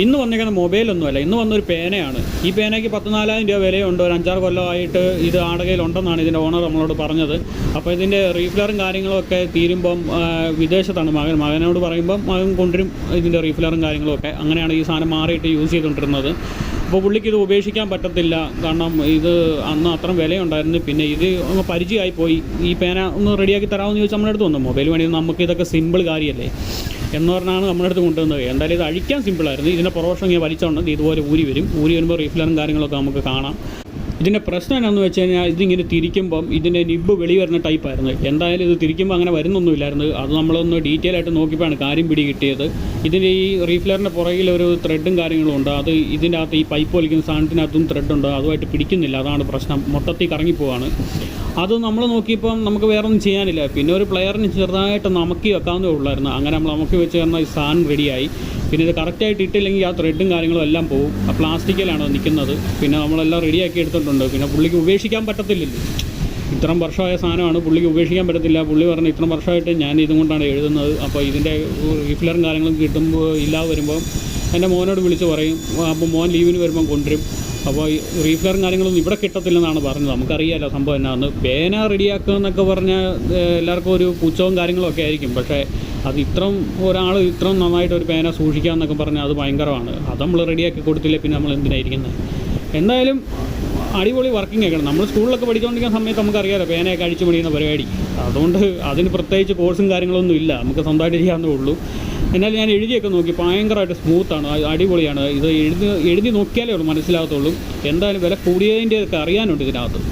ഇന്ന് വന്നിരിക്കുന്ന മൊബൈലൊന്നുമല്ല ഇന്ന് വന്നൊരു പേനയാണ്. ഈ പേനയ്ക്ക് പത്ത് നാലായിരം രൂപ വിലയുണ്ട്. ഒരു അഞ്ചാറ് കൊല്ലമായിട്ട് ഇത് ആടകയിലുണ്ടെന്നാണ് ഇതിന്റെ ഓണർ നമ്മളോട് പറഞ്ഞത്. അപ്പോൾ ഇതിന്റെ റീഫിലറും കാര്യങ്ങളൊക്കെ തീരുമ്പം വിദേശത്താണ് മകൻ. മകനോട് പറയുമ്പം മകൻ കൊണ്ടുവരും ഇതിന്റെ റീഫിലറും കാര്യങ്ങളൊക്കെ അങ്ങനെയാണ് ഈ സാധനം മാറിയിട്ട് യൂസ് ചെയ്തുകൊണ്ടിരുന്നത് അപ്പോൾ പുള്ളിക്ക് ഇത് ഉപേക്ഷിക്കാൻ പറ്റത്തില്ല. കാരണം ഇത് അന്ന് അത്രയും വിലയുണ്ടായിരുന്നു. പിന്നെ ഇത് അങ്ങ് പരിചയമായി പോയി. ഈ പേന ഒന്ന് റെഡിയാക്കി തരാമെന്ന് ചോദിച്ചാൽ നമ്മുടെ അടുത്ത് വന്നു. മൊബൈൽ വേണ്ടി നമുക്ക് ഇതൊക്കെ സിമ്പിൾ കാര്യമല്ലേ. എന്ന് പറഞ്ഞാണ് നമ്മുടെ അടുത്ത് കൊണ്ടുവന്നത്. എന്തായാലും ഇത് അഴിക്കാൻ സിമ്പിളായിരുന്നു ഇതിന്റെ പുറവശം ഇങ്ങനെ വലിച്ചോണ്ട് ഇതുപോലെ ഊരി വരും. ഊരി വരുമ്പോൾ റീഫിലറും കാര്യങ്ങളൊക്കെ നമുക്ക് കാണാം. ഇതിന്റെ പ്രശ്നം എന്നാന്ന് വെച്ച് കഴിഞ്ഞാൽ ഇതിങ്ങനെ തിരിക്കുമ്പം ഇതിന്റെ നിബ് വെളി വരുന്ന ടൈപ്പായിരുന്നു എന്തായാലും ഇത് തിരിക്കുമ്പോൾ അങ്ങനെ വരുന്നൊന്നുമില്ലായിരുന്നു. അത് നമ്മളൊന്ന് ഡീറ്റെയിൽ ആയിട്ട് നോക്കിയപ്പോഴാണ് കാര്യം പിടി കിട്ടിയത്. ഇതിന്റെ ഈ റീഫ്ലറിന്റെ പുറകിൽ ഒരു ത്രെഡും കാര്യങ്ങളും ഉണ്ട്. അത് ഇതിന്റെ അകത്ത് ഈ പൈപ്പ് വലിക്കുന്ന സാധനത്തിനകത്തും ത്രെഡുണ്ട് അതുമായിട്ട് പിടിക്കുന്നില്ല. അതാണ് പ്രശ്നം. മൊത്തത്തിൽ കറങ്ങിപ്പോവാണ് അത് നമ്മൾ നോക്കിയപ്പം നമുക്ക് വേറെ ഒന്നും ചെയ്യാനില്ല. പിന്നെ ഒരു പ്ലെയറിന് ചെറുതായിട്ട് നമുക്ക് വെക്കാവുന്നേ ഉള്ളായിരുന്നു. അങ്ങനെ നമ്മൾ നമുക്ക് വെച്ച് തന്ന ഈ സാധനം റെഡിയായി പിന്നെ ഇത് കറക്റ്റായിട്ട് ഇട്ടില്ലെങ്കിൽ ആ ത്രെഡും കാര്യങ്ങളും എല്ലാം പോകും ആ പ്ലാസ്റ്റിക്കിലാണ് നിൽക്കുന്നത്. പിന്നെ നമ്മളെല്ലാം റെഡിയാക്കി എടുത്തിട്ടുണ്ട്. പിന്നെ പുള്ളിക്ക് ഉപേക്ഷിക്കാൻ പറ്റത്തില്ലല്ലോ. ഇത്രയും വർഷമായ സാധനമാണ് പുള്ളിക്ക് ഉപേക്ഷിക്കാൻ പറ്റത്തില്ല. പുള്ളി പറഞ്ഞു ഇത്രയും വർഷമായിട്ട് ഞാൻ ഇതും കൊണ്ടാണ് എഴുതുന്നത് അപ്പോൾ ഇതിന്റെ റിഫ്ലറും കാര്യങ്ങളും കിട്ടുമ്പോൾ ഇല്ലാതെ വരുമ്പോൾ എന്റെ മോനോട് വിളിച്ച് പറയും. അപ്പോൾ മോൻ ലീവിന് വരുമ്പം കൊണ്ടുവരും. അപ്പോൾ ഈ കാര്യങ്ങളൊന്നും ഇവിടെ കിട്ടത്തില്ലെന്നാണ് പറഞ്ഞത്. നമുക്കറിയാമല്ലോ സംഭവം എന്നാന്ന്. പേന റെഡിയാക്കുക എന്നൊക്കെ പറഞ്ഞാൽ എല്ലാവർക്കും ഒരു പുച്ഛവും കാര്യങ്ങളൊക്കെ ആയിരിക്കും. പക്ഷേ അത് ഇത്രയും ഒരാൾ ഇത്രയും നന്നായിട്ട് ഒരു പേന സൂക്ഷിക്കുക എന്നൊക്കെ പറഞ്ഞാൽ അത് ഭയങ്കരമാണ്. അത് നമ്മൾ റെഡിയാക്കി കൊടുത്തില്ലേ പിന്നെ നമ്മൾ എന്തിനായിരിക്കുന്നത് എന്തായാലും അടിപൊളി വർക്കിംഗ് ഒക്കെയാണ്. നമ്മൾ സ്കൂളിലൊക്കെ പഠിച്ചുകൊണ്ടിരിക്കുന്ന സമയത്ത് നമുക്ക് നമുക്കറിയാമല്ലോ പേനയൊക്കെ അടിച്ചു പണിയുന്ന പരിപാടി. അതുകൊണ്ട് അതിന് പ്രത്യേകിച്ച് കോഴ്സും കാര്യങ്ങളൊന്നും ഇല്ല. നമുക്ക് സ്വന്തമായിട്ട് ചെയ്യാവുന്നേ ഉള്ളൂ. എന്നാൽ ഞാൻ എഴുതിയൊക്കെ നോക്കി. ഭയങ്കരമായിട്ട് സ്മൂത്താണ് അടിപൊളിയാണ്. ഇത് എഴുതി എഴുതി നോക്കിയാലേ ഉള്ളൂ മനസ്സിലാകത്തുള്ളൂ. എന്തായാലും വില കൂടിയതിന്റെ ഒക്കെ അറിയാനുണ്ട് ഇതിനകത്ത്.